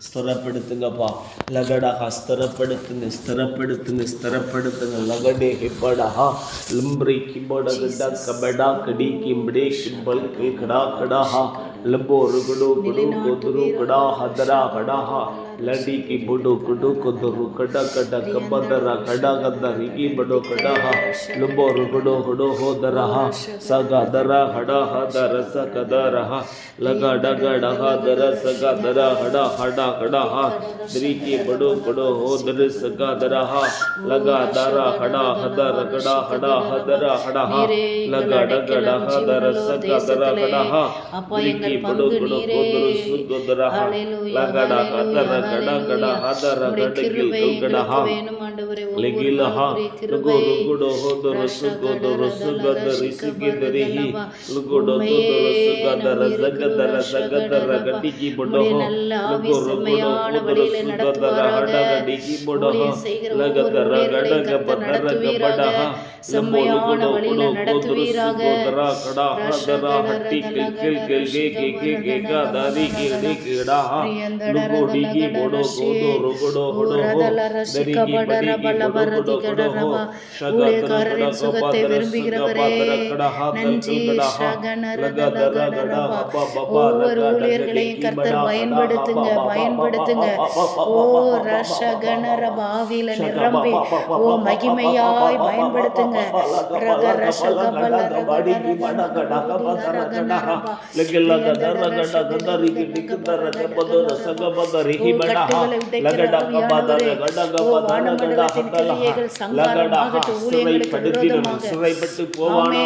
ஸ்திரப்படுத்துங்கப்பா லகடஹா ஸ்திரப்படுத்துங்க ஸ்திரப்படுத்துங்க ஸ்திரப்படுத்துங்க லகடே ஹிப்படஹா லிம்ப்ரி கிபட கட கபடா கடி கிம்படே gimbal K கடா கடாஹா லம்போ ருகுடு குடு குதுரு கடா ஹதரா ಲಡಿಕಿ ಬುಡು ಕುಡು ಕುದುರು ಕಡ ಕಡ ಕಬ್ಬದರ ಕಡ ಗದ್ದರಿ ಈ ಬಡು ಕಡ ಹ. ಲುಬೋರು ಗುಡು ಹುಡು ಹೋದರ ಹ. ಸಗ ದರ ಹಡ ಹದರ ಸಗ ದರ ಹ. ಲಗ ಡಗ ಡಹ ಸಗ ದರ ಹಡ ಹಡ ಹಡ ಹ. ಬಡು ಕುಡು ಹೋದರ ಸಗ ದರ ಲಗ ದರ ಹಡ ಹದರ ಗಡ ಹಡ ಹದರ ಹಡ ಹ. ಲಗ ಡಗ ಡಹ ದರ ಸಗ ದರ ಹಡ ಹ. ಬಡು ಕುಡು ಹೋದರು ಸುಗುದರ ಹ. ಲಗ கடா கடா ஹாதாரா கடகில் கடஹா லெகிலஹா லுகோ லுகோ டோஹோ தோ ரசு கோ தோ ரசு கத ரிசு கி தரிஹி லுகோ டோ தோ தோ ரசு கத ரச கத ரச கத ரகட்டி கி போடோஹோ லுகோ லுகோ டோஹோ தோ ரசு கத ரஹடா கடி கி போடோஹோ லகத ரகட கபட ரகபடஹா லுகோ லுகோ டோஹோ தோ ரசு கோ தரா கடா ஹாதாரா ஹட்டி கில் கில் கில் கே கே கே கே கா தாரி கே டே கேடா லுகோ டி கி டிகி புடோ கோதோ ருகுடோ ஹோடோ ஹோ தரிகி ஊழியக்காரரின் சுகத்தை விரும்புகிறவரே நன்றி ஒவ்வொரு ஊழியர்களையும் கர்த்தர் பயன்படுத்துங்க பயன்படுத்துங்க ஓ ரஷகணர பாவில நிரம்பி ஓ மகிமையாய் பயன்படுத்துங்க ரக ரஷகபல சிறைப்பட்டு போவானா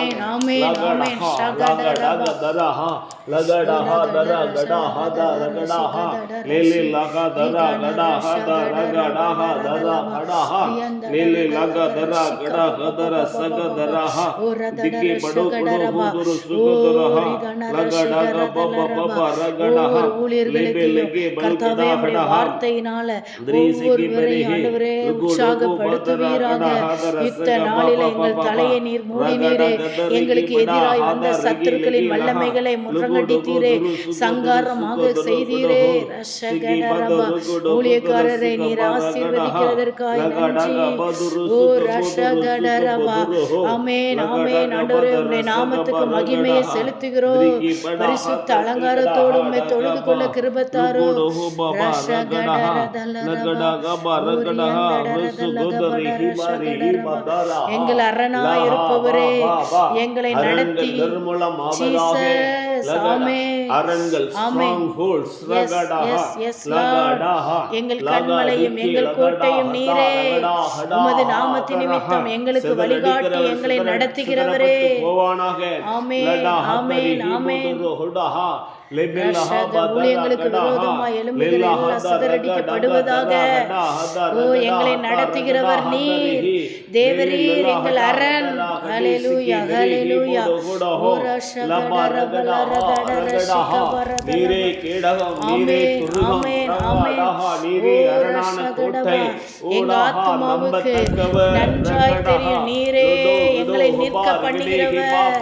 லகடஹா தரா கடாஹா தரகடாஹா லேலே லகா தரா கடாஹா தரகடாஹா தரா கடாஹா லேலே லகா வார்த்தையினால ஒவ்வொருவரையும் ஆண்டவரே உற்சாகப்படுத்துவீராக. யுத்த நாளில எங்கள் தலையை நீர் மூடினீரே எங்களுக்கு எதிராய் வந்த சத்துருக்களின் வல்லமைகளை முற்றங்கடித்தீரே சங்காரமாக செய்தீரே. ஊழியக்காரரை நீர் ஆசீர்வதிக்கிறதற்காய் நன்றி. ஓ ரஷகடரபா ஆமென் ஆமென். ஆண்டவரே உம்முடைய நாமத்துக்கு மகிமையை செலுத்துகிறோம். பரிசுத்த அலங்காரத்தோடு உம்மை தொழுது கொள்ள கிருபத்தாரோ. எங்கள் அரணாய் இருப்பவரே எங்களை நடத்தி எங்கள் கண்மலையும் எங்கள் கோட்டையும் நீரே. உமது நாமத்து. நிமித்தம் எங்களுக்கு வழிகாட்டி எங்களை நடத்துகிறவரே. சிதறப்பட்டு போவானாக. ஆமென், ஊழியங்களுக்கு விரோதமாய் எழும்புகிற ஓ எங்களை நடத்துகிறவர் நீர். ஹதரிஹி, தேவரீர் எங்கள் அரண். ஹalleluya ஹalleluya. நீரே கேடகம் நீரே துருகம் அரணான கோட்டை. எங்க நம்பத்தக்கவர், நன்றாய் தெரியும் நீரே. எங்களை நிற்க பண்ணுகிறவர்.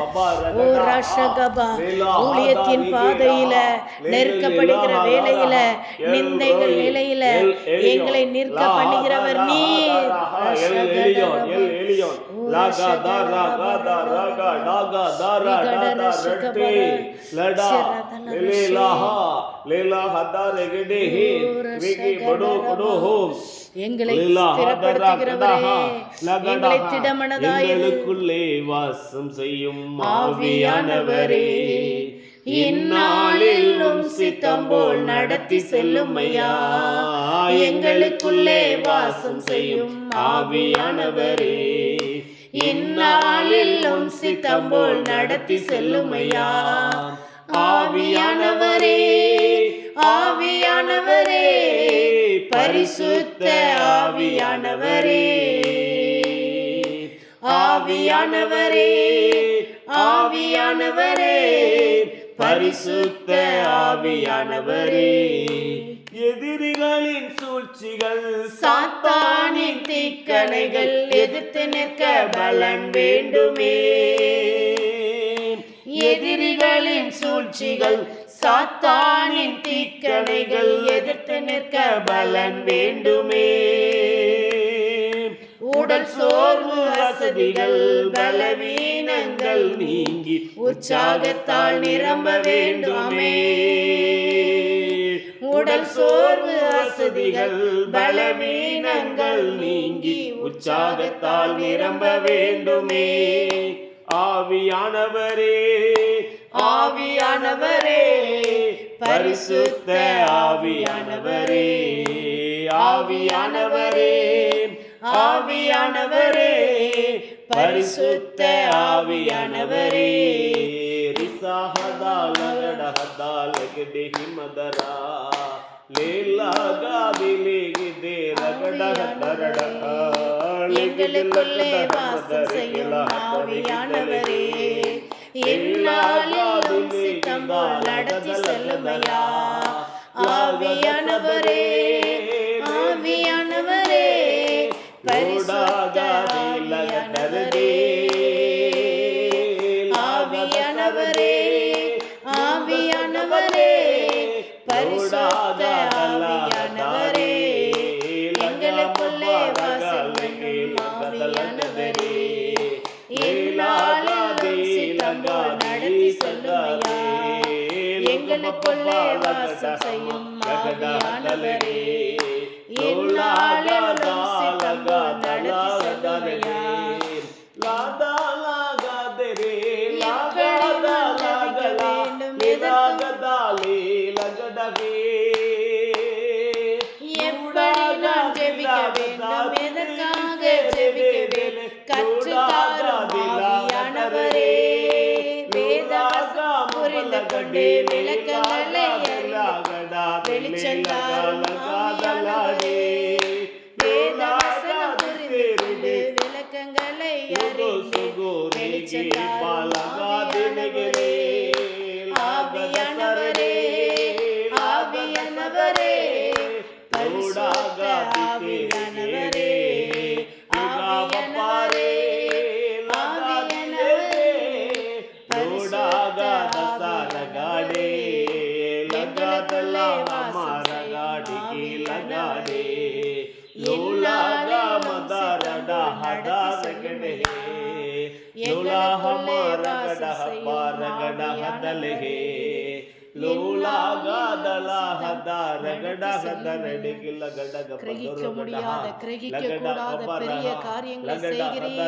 ஓ ரஷகபா ஊழியத்தின் பாதையில ரிகிலா, நெருக்கப்படுகிற வேலையில நிந்தைகள் வேலையில எங்களை நிற்க பண்ணுகிறவர். எங்களை திடமனதாய் வாசம் செய்யும் ஆவியானவரே. இந்நாளிலும் சித்தம் போல் நடத்தி செல்லும் ஐயா எங்களுக்குள்ளே வாசம் செய்யும் ஆவியானவரே. இந்நாளிலும் சித்தம் போல் நடத்தி செல்லும் ஐயா ஆவியானவரே ஆவியானவரே பரிசுத்த ஆவியானவரே. ஆவியானவரே ஆவியானவரே பரிசுத்த ஆவியானவரே. எதிரிகளின் சூழ்ச்சிகள் சாத்தானின் தீக்கணைகள் எதிர்த்து நிற்க பலன் வேண்டுமே. எதிரிகளின் சூழ்ச்சிகள் சாத்தானின் தீக்கணைகள் எதிர்த்து நிற்க நிற்க பலன் வேண்டுமே. உடல் சோர்வு வசதிகள் பலவீனங்கள் நீங்கி உற்சாகத்தால் நிரம்ப வேண்டுமே. உடல் சோர்வு வசதிகள் பலவீனங்கள் நீங்கி உற்சாகத்தால் நிரம்ப வேண்டுமே. ஆவியானவரே ஆவியானவரே பரிசுத்த ஆவியானவரே ஆவியானவரே. ஆவியானவரே பரிசுத்த ஆவியானவரே. ரிசாஹதா லகடஹதா லகடஹி மதரா லேலாகாதி லேகிதே ரகடஹதரடஹ எங்களுக்குள்ளே வாசம் செய்யும் ஆவியானவரே என்னாலும் சித்தம்பால் நடத்தி செல்லுமையா. ஆவியானவரே பரிசுத்த ஆவியானவரே ஆவியானவரே பரிசுத்த ஆவியானவரே. எங்களுக்குள்ளே வாசம் செய்யும் ஆவியானவரே நடத்தி செல்லுமையா எங்களுக்குள்ளே வாசம் செய்யும் அறிந்து செய்யும் ஆவியானவரே கிரகிக்க முடியாத கிரகிக்க கூடாத பெரிய காரியங்களை செய்கிறீர்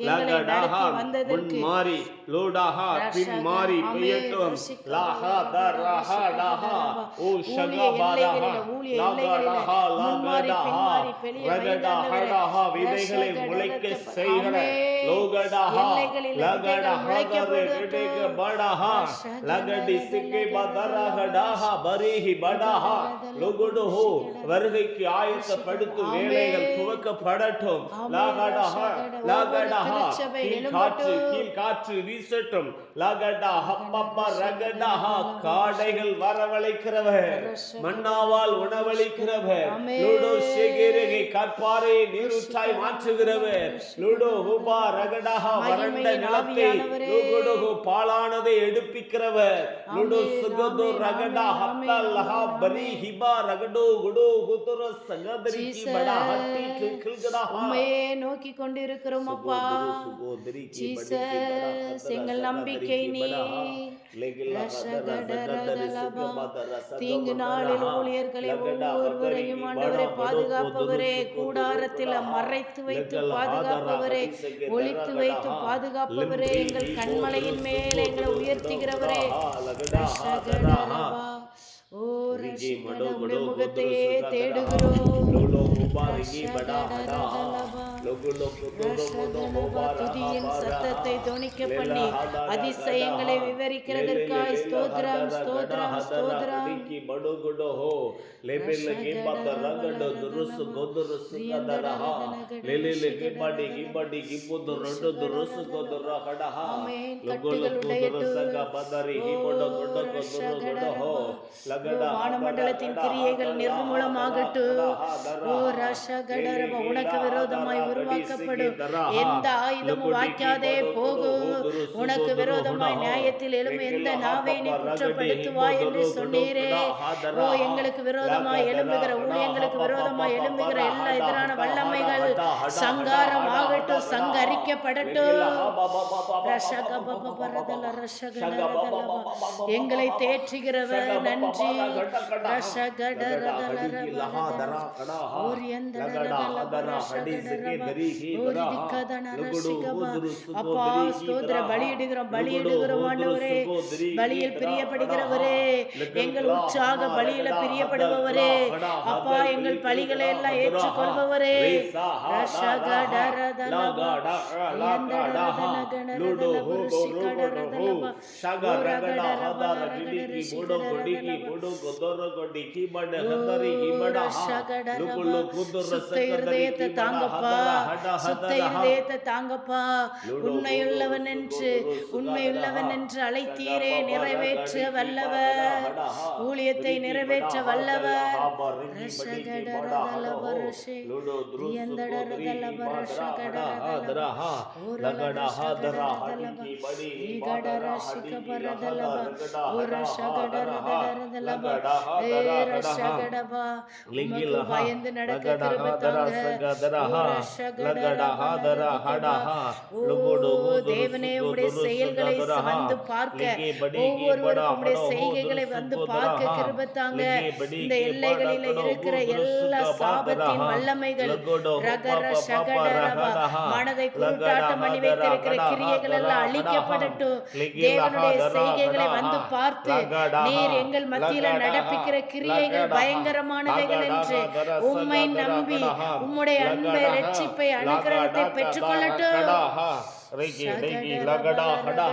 எங்களை நடத்தி வந்ததற்கு மாறி லோடாஹா பின் மாறி பெய்யட்டும் லாஹா தரஹா டாஹா ஓ ஷகா பாராஹா லாகடாஹா லாகடாஹா ரகடாஹா விதைகளை முளைக்க செய்கிற லோகடுஹோ வருகைக்கு ஆயத்தப்படுத்தும் வேலைகள் துவக்கப்படட்டும். காற்று கீழ் காற்று வீசட்டும். காடைகள் வரவழைக்கிறவர். மன்னாவால் உணவளிக்கிறவர். லூடோ சேகேரகை கற்பாரை நீரூற்றாய் மாற்றுகிறவர். லூடோ ஹுபா ரகடாஹா வறண்ட நிலத்தை லூகுடோ பாலானதை எடுப்பிக்கிறவர் லூடோ சுகதோ ரகடா ஹத்தல் லஹா பரி ஹிபா ரகடோ குடோ குதுர சகதரிக்கி படா ஹட்டி கில்கடா உண்மையே நோக்கி கொண்டிருக்கிறோம் அப்பா. ஜீசஸ் எங்கள் நம்பிக்கை நீ. தீங்கு நாளில் ஊழியர்களை ஒவ்வொருவரையும் ஆண்டவரை பாதுகாப்பவரே. கூடாரத்தில் மறைத்து வைத்து பாதுகாப்பவரே. ஒளித்து வைத்து பாதுகாப்பவரே எங்கள் கண்மலையின் மேல் எங்களை உயர்த்துகிறவரே. ஓ ரஷகட தேடுகிறோம். சத்தத்தை தொனிக்க பண்ணி அதிசயங்களை விவரிக்கிறதற்காய் ஸ்தோத்ரம் ஸ்தோத்ரம் ஸ்தோத்ரம் லகடா வானமண்டலத்தின் கிரியைகள் நிர்மூலமாகட்டும் ஓ ரஷகடரப உனக்கு விரோதமாய் உருவாக்கப்படும் எந்த ஆயுதமும் வாய்க்காதே போகும் உனக்கு விரோதமாய் நியாயத்தில் எழும் எந்த நாவை நீ குற்றப்படுத்துவாய் என்று சொன்னீரே ஓ எங்களுக்கு விரோதமாய் எழும்புகிற ஊழியங்களுக்கு விரோதமாய் எழும்புகிற எல்லா எதிரான வல்லமைகள் சங்காரம் ஆகட்டும் சங்கரிக்கப்படட்டும் ரஷகபபபரதல ரஷகடரதலப. எங்களை தேற்றுகிறவர் நன்றி அப்பா ஸ்தோத்திர பலியிடுகிறோம் பலியிடுகிறோம் ஆண்டவரே பலியில் பிரியப்படுகிறவரே எங்கள் உற்சாக பலியில பிரியப்படுபவரே அப்பா எங்கள் பலிகளை எல்லாம் ஏற்றுக்கொள்பவரே ரஷகடரதலப. சுத்த இருதயத்தை தாங்கப்பா சுத்த இருதயத்தை தாங்கப்பா உண்மையுள்ளவன் என்று உண்மையுள்ளவன் என்று அழைத்தீரே நிறைவேற்ற வல்லவர் ஊழியத்தை நிறைவேற்ற வல்லவர் ரஷகடரதலபரஷே. உமக்கு பயந்து நடக்க கிருபை தாங்க. ஓ ரஷகடரதலபரஷகடரதலப. ஓ தேவனே உடைய செயல்களை வந்து பார்க்க ஒவ்வொருவரும் உடைய செய்கைகளை வந்து பார்க்க கிருபை தாங்க இந்த எல்லைகளில் இருக்கிற எல்லா சாபத்தின் வல்லமைகள் ரகர சகடரபா மனதை குருட்டாட்டம் பண்ணி வைத்திருக்கிற கிரியைகள் எல்லாம் அழிக்கப்படட்டும் தேவனுடைய செய்கைகளை வந்து பார்த்து நீர் எங்கள் மத்தியில நடப்பிக்கிற கிரியைகள் பயங்கரமானவைகள் என்று உம்மை நம்பி உம்முடைய அன்பை ரட்சிப்பை அனுகிரகத்தை பெற்றுக்கொள்ளட்டும். ரைகி ரைகி லகடா ஹடா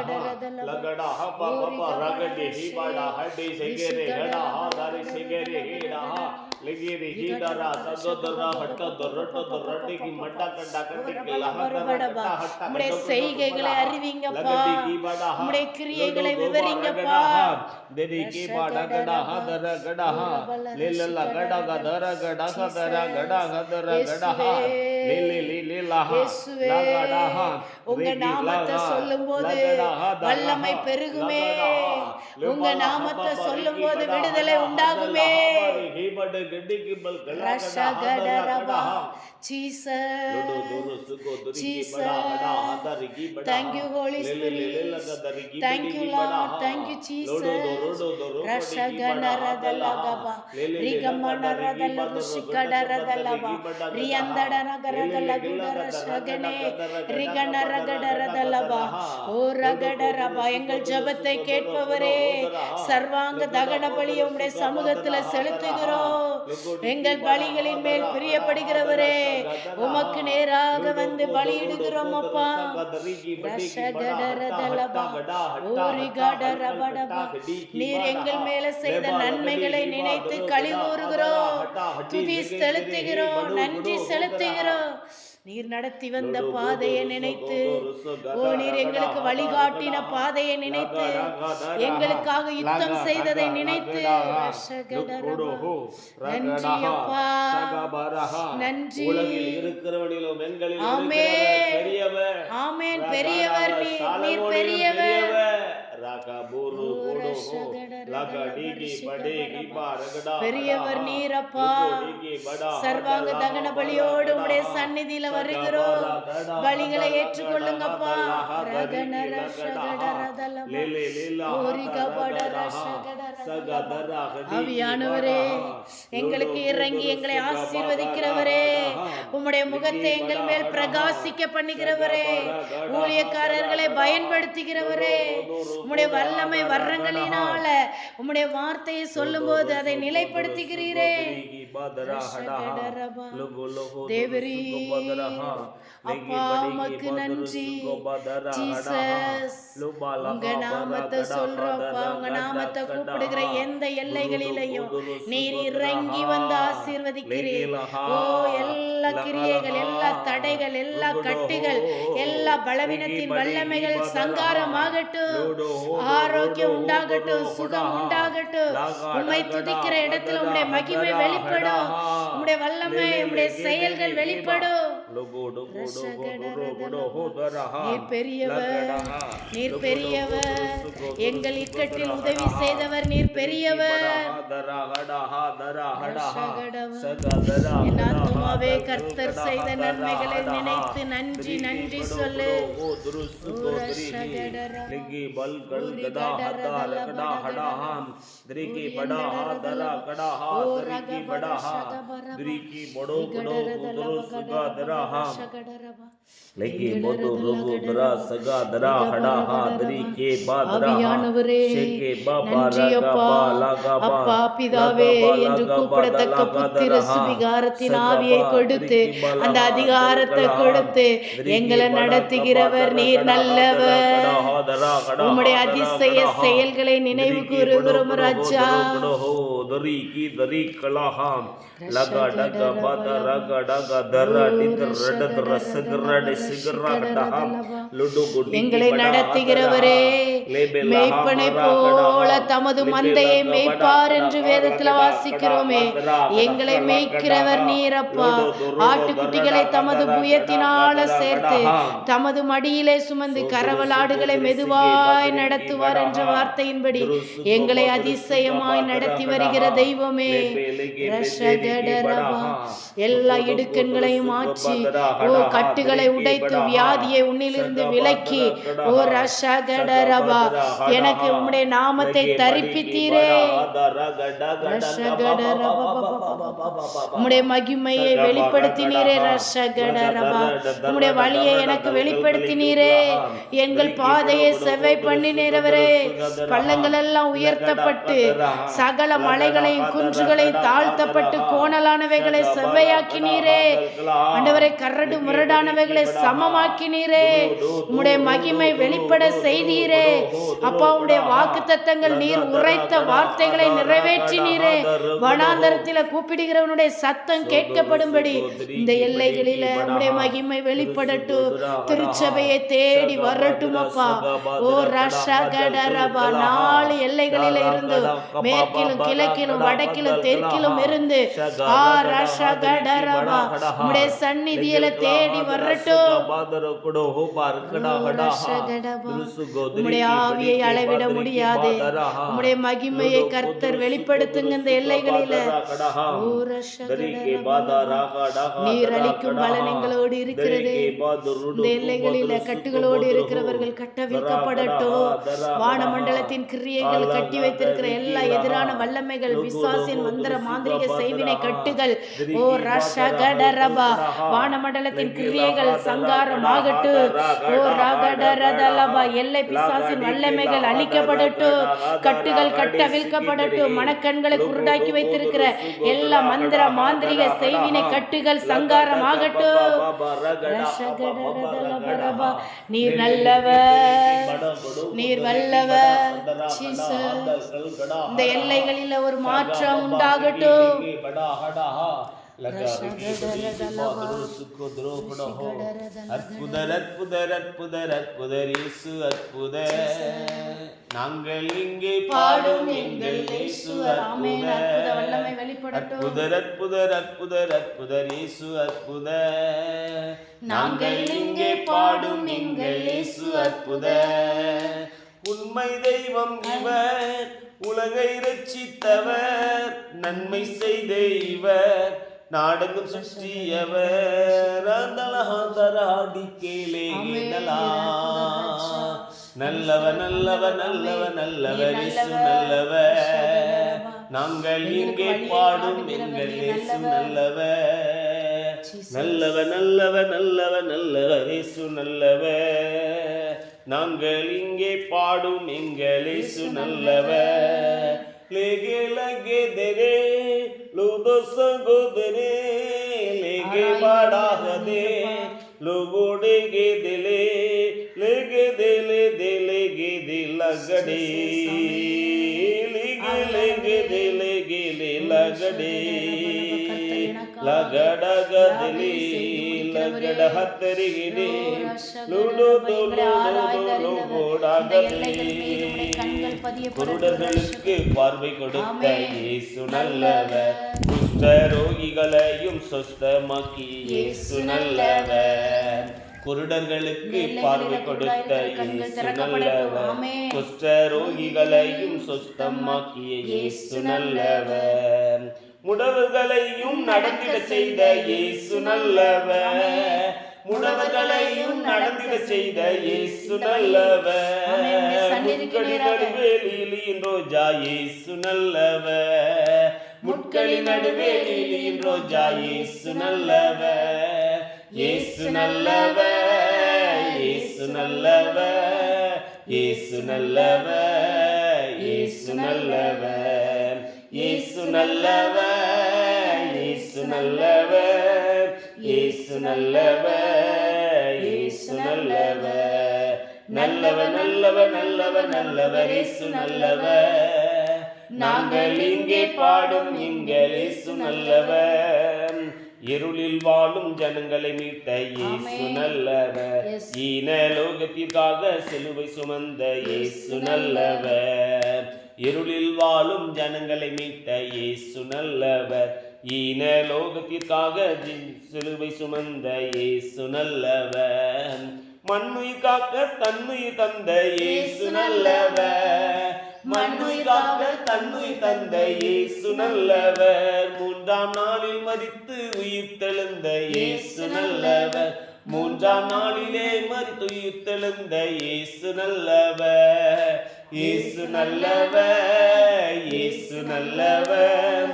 ಲಿಗಿರಿ ಹೀಡರ ಸಗೋದರ ಹಟ್ಟ ದೊರಟ ದೊರಟಿಗಿ ಮಡ್ಡ ಕಡ್ಡ ಕಟ್ಟಿಗಿ பரபரபா. உம்முடைய செய்கைகளை அறிவிங்கப்பா உம்முடைய கிரியைகளை விவரிங்கப்பா ದೇರಿ ಕಿ ಬಾಡ ಗಡ ಹದರ ಗಡ ಲಿಲ್ಲ ಗಡ ಗದರ ಗಡ ಗದರ ಗಡ ಗದರ ಗಡ ಲಿಲ್ಲಿ ಲಿಲ್ಲ இயேசுவே, உங்க நாமத்தை சொல்லும்போது வல்லமை பெருகுமே உங்க நாமத்தை சொல்லும்போது விடுதலை உண்டாகுமே ரஷகடரபா Jesus Thank you, Holy Spirit. Thank you, Lord. Thank you, Jesus. ರಷಗಣರದಲಗಬ ರಿಗಮಣರದಲ ಋಷಿಕಡರದಲಬ ರಿಯಂದಡನಗರದಲಗುಡರ ಶಗಣೆ ரிகணரகடரதலப ஓ ரகடரபா எங்கள் ஜெபத்தை கேட்பவரே சர்வாங்க தகன பலியை உம்முடைய சமூகத்துல செலுத்துகிறோம் எங்கள் பலிகளின் மேல் பிரியப்படுகிறவரே உமக்கு நேராக வந்து பலியிடுகிறோம் அப்பா. நீர் எங்கள் மேல செய்த நன்மைகளை நினைத்து கழிவுறுகிறோம் துதி செலுத்துகிறோம் நன்றி செலுத்துகிறோம். நீர் நடத்தி வந்த பாதையை நினைத்து ஓ நீர் எங்களுக்கு வழிகாட்டின பாதையை நினைத்து எங்களுக்காக யுத்தம் செய்ததை நினைத்து. நன்றி அப்பா நன்றி. இருக்கிறவனிலும் எங்களில் ஆமென். பெரியவர். ஆமென். பெரியவர் நீர் நீர் பெரியவர். பெரியவர் நீரப்பா. சர்வாங்க தகன பலியோடு உடைய சந்நிதியில வருகிறோம். பலிகளை ஏற்றுக்கொள்ளுங்கப்பா. ரகன ஆவியானவரே எங்களுக்கு இறங்கி எங்களை ஆசீர்வதிக்கிறவரே உம்முடைய முகத்தை எங்கள் மேல் பிரகாசிக்க பண்ணுகிறவரே ஊழியக்காரர்களை பயன்படுத்துகிறவரே உம்முடைய வல்லமை வர்றங்களினால உம்முடைய வார்த்தையை சொல்லும்போது அதை நிலைப்படுத்துகிறீரே தேவரீ அப்பா உமக்கு நன்றி ஜீசஸ் உங்க நாமத்தை சொல்றோம்ப்பா உங்க நாமத்தை கூப்பிடுகிற எந்த எல்லைகளிலையும் நீர் இறங்கி வந்து ஆசீர்வதிக்கிறீர். ஓ எல்லா கிரியைகள் எல்லா தடைகள் எல்லா கட்டுகள் எல்லா பலவீனத்தின் வல்லமைகள் சங்காரமாகட்டும். ஆரோக்கியம் உண்டாகட்டும் சுகம் உண்டாகட்டும். உம்மை துதிக்கிற இடத்துல உம்முடைய மகிமை வெளிப்படும். உம்முடைய வல்லமை உம்முடைய செயல்கள் வெளிப்படும். நீர் பெரியவர் பெரியவர் எங்கள் இக்கட்டில் உதவி செய்தவர் நீர் பெரியவர் கர்த்தர் செய்த நன்மைகளை நினைத்து நன்றி நன்றி சொல்லு லிங்கி பல் கல் கதா ஹதா லகடா ஹடா ஹாம் திரிகி படா ஹா தரா கடா ஹா திரிகி படா ஹா திரிகி படோ படோ உதரோ சுகா தரா उदरो सुगा दरा हम लेगी बोतो रोगो दरा सगा दरा हड़ा हा दरी के बा दरा हा ஆவியானவரே शेके बाबा நன்றி लगा அப்பா बा लगा बा அப்பா பிதாவே என்று கூப்பிடத்தக்க புத்திர சுவிகாரத்தின் ஆவியை கொடுத்து அந்த அதிகாரத்தை கொடுத்து எங்களை நடத்துகிறவர் நீர் நல்லவர் உம்முடைய அதிசய செயல்களை நினைவு கூறுகிறோம் ராஜா दरी की दरी कलाहाम लगा डगा बादा रगा डगा दरा डिदर रडद रसग रड सिगरा डहाम लुडु गुडी எங்களை நடத்துகிறவரே மெய்ப்பனை போல தமது மந்தையை மேய்ப்பார் என்று வேதத்துல வாசிக்கிறோமே எங்களை மேய்க்கிறவர் நீரப்பா ஆட்டுக்குட்டிகளை தமது புயத்தினால சேர்த்து தமது மடியிலே சுமந்து கரவலாடுகளை மெதுவாய் நடத்துவார் என்ற வார்த்தையின்படி எங்களை அதிசயமாய் நடத்தி வருகிற தெய்வமே. எல்லா இடுக்கண்களையும் மாற்றி ஓ கட்டுகளை உடைத்து வியாதியை உன்னிலிருந்து விலக்கி ஓ ரஷகடரபா எனக்கு உம்முடைய நாமத்தை தரிப்பித்தீரே உம்முடைய மகிமையை வெளிப்படுத்தினீரே ரஷகடரபா உம்முடைய வழியை எனக்கு வெளிப்படுத்தினீரே எங்கள் பாதையை செவ்வை பண்ணினீரவரே பள்ளங்கள் எல்லாம் உயர்த்தப்பட்டு சகல மலைகளையும் குன்றுகளையும் தாழ்த்தப்பட்டு கோணலானவைகளை செவ்வையாக்கினீரே. ஆண்டவரை கரடு முரடானவைகளை சமமாக்கினீரே. உம்முடைய மகிமை வெளிப்பட செய்தீரே. அப்பா உம்முடைய வாக்கு தத்தங்கள் நீர் உரைத்த வார்த்தைகளை நிறைவேற்றினீரே. வனாந்தரத்தில கூப்பிடுகிறவனுடைய சத்தம் கேட்கப்படும்படி இந்த எல்லைகளில உம்முடைய மகிமை வெளிப்படட்டும். திருச்சபையை தேடி வரட்டும் அப்பா ஓ ரஷகடரபா நாலு எல்லைகளில இருந்து மேற்கிலும் கிழக்கிலும் வடக்கிலும் தெற்கிலும் இருந்து உம்முடைய சந்நிதியில தேடி வரட்டும். ஆவியை அளவிட முடியாது. உம்முடைய மகிமையை கர்த்தர் வெளிப்படுத்துங்க இந்த எல்லைகளில. நீர் அளிக்கும் பலன் எங்களோடு இருக்கிறது இந்த எல்லைகளில கட்டுகளோடு இருக்கிறவர்கள் கட்டவிழ்க்கப்படட்டும். வானமண்டலத்தின் கிரியைகள் கட்டி வைத்திருக்கிற எல்லா எதிரான வல்லமைகள் விசுவாசின் மந்திர மாந்திரிக செய்வினை கட்டுகள். ஓ ரஷகடரபா வானமண்டலத்தின் கிரியைகள் சங்காரமாகட்டும் ஓ ரகடரதலபா எல்லை பிசாசின் வல்லமைகள் அழிக்கப்படட்டும் கட்டுகள் கட்டவிழ்க்கப்படட்டும் மனக்கண்களை குருடாக்கி வைத்திருக்கிற எல்லா மந்திர மாந்திரிக செய்வினை கட்டுகள் ரஷகடரதலபரபா. நீர் நல்லவர். நீர் வல்லவர். இந்த எல்லைகளில் ஒரு மாற்றம் உண்டாகட்டும். அற்புதர் அற்புதர் அற்புதர் அற்புதர் இயேசு அற்புத நாங்கள் இங்கே பாடும் எங்கள் இயேசு. அற்புத அற்புதர். அற்புதர் அற்புதர் அற்புதர் இயேசு அற்புத நாங்கள் இங்கே பாடும் எங்கள் இயேசு அற்புத உண்மை தெய்வம் இவர். உலகை ரட்சித்தவர் நன்மை செய்த இவர் நாடகம் சுற்றியவர். அந்தலஹாந்தராடி கேளேதலா நல்லவ நல்லவ நல்லவ நல்லவர் இயேசு நல்லவர் நாங்கள் இங்கே பாடும் எங்கள் நல்லவ நல்லவ நல்லவ நல்லவர் இயேசு நல்லவர். நாங்கள் இங்கே பாடும் எங்களேசு நல்லவர். லேகே லகே தெரே லூதோ சகோதரே லேகே பாடாகதே. லோகோடேகே திலே. லேகே திலே திலேகே திலகடே லேகே லேகே திலேகே திலகடே லகடகதிலே. குருடர்களுக்கு பார்வை கொடுத்த இயேசு நல்லவர். குஷ்ட ரோகிகளையும் சொஸ்தமாக்கி இயேசு நல்லவர். குருடர்களுக்கு பார்வை கொடுத்த இயேசு நல்லவர். குஷ்ட ரோகிகளையும் சொஸ்தமாக்கிய இயேசு நல்லவர். முடவுகளையும் நடந்திட செய்த இயேசு நல்லவ முடவுகளையும் நடந்திட செய்த இயேசு நல்லவ முட்களி நடுவேலியின் ரோஜா இயேசு நல்லவ முட்களி நடுவேலியின் ரோஜா இயேசு நல்லவ ஏசு நல்லவ ஏசு நல்லவ ஏசு நல்லவ ஏசு நல்லவ இயேசு நல்லவர் இயேசு நல்லவர் இயேசு நல்லவர் இயேசு நல்லவர். நல்லவர் நல்லவர் நல்லவர் நல்லவர் இயேசு நல்லவர். நாங்கள் இங்கே பாடும் எங்கள் இயேசு நல்லவர். இருளில் வாழும் ஜனங்களை மீட்ட இயேசு நல்லவர். ஈன லோகத்திற்காக சிலுவை சுமந்த இயேசு நல்லவர். இருளில் வாழும் ஜனங்களை மீட்ட இயேசு நல்லவர். ஈன லோகத்திற்காக சிலுவை சுமந்த இயேசு நல்லவர். மண்ணுயிர் காக்க தன்னுயிர் தந்த இயேசு நல்லவர். மண்ணுயிர் காக்க தன்னுயிர் தந்த இயேசு நல்லவர். மூன்றாம் நாளில் மரித்து உயிர் தெழுந்த இயேசு நல்லவர். மூன்றாம் நாளிலே மரித்து உயிர் தெழுந்த இயேசு நல்லவர். இயேசு நல்லவர் இயேசு நல்லவர்.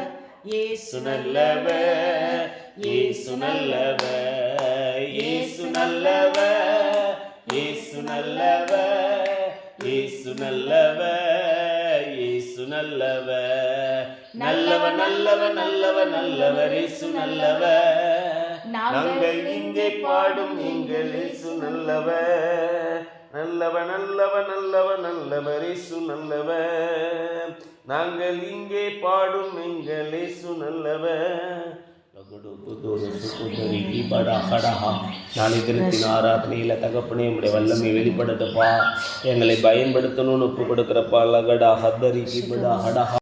இயேசு நல்லவர் இயேசு நல்லவர். இயேசு நல்லவர் இயேசு நல்லவர். இயேசு நல்லவர் இயேசு நல்லவர். நல்லவர் நல்லவர் நல்லவர் நல்லவர் இயேசு நல்லவர். நாங்கள் இங்கே பாடும் எங்கள் இயேசு நல்லவர். நல்லவ நல்லவ நல்லவ நல்லவர் இயேசு நல்லவ. நாங்கள் இங்கே பாடும் எங்கள் ஏசு நல்லவ. நாளை திருத்தின் ஆராதனையில் தகப்பனே உடைய வல்லமை வெளிப்படுத்தப்பா. எங்களை பயன்படுத்தணும்னு ஒப்பு கொடுக்குறப்பா. லகடா ஹத்தரி கிபடா ஹடஹா.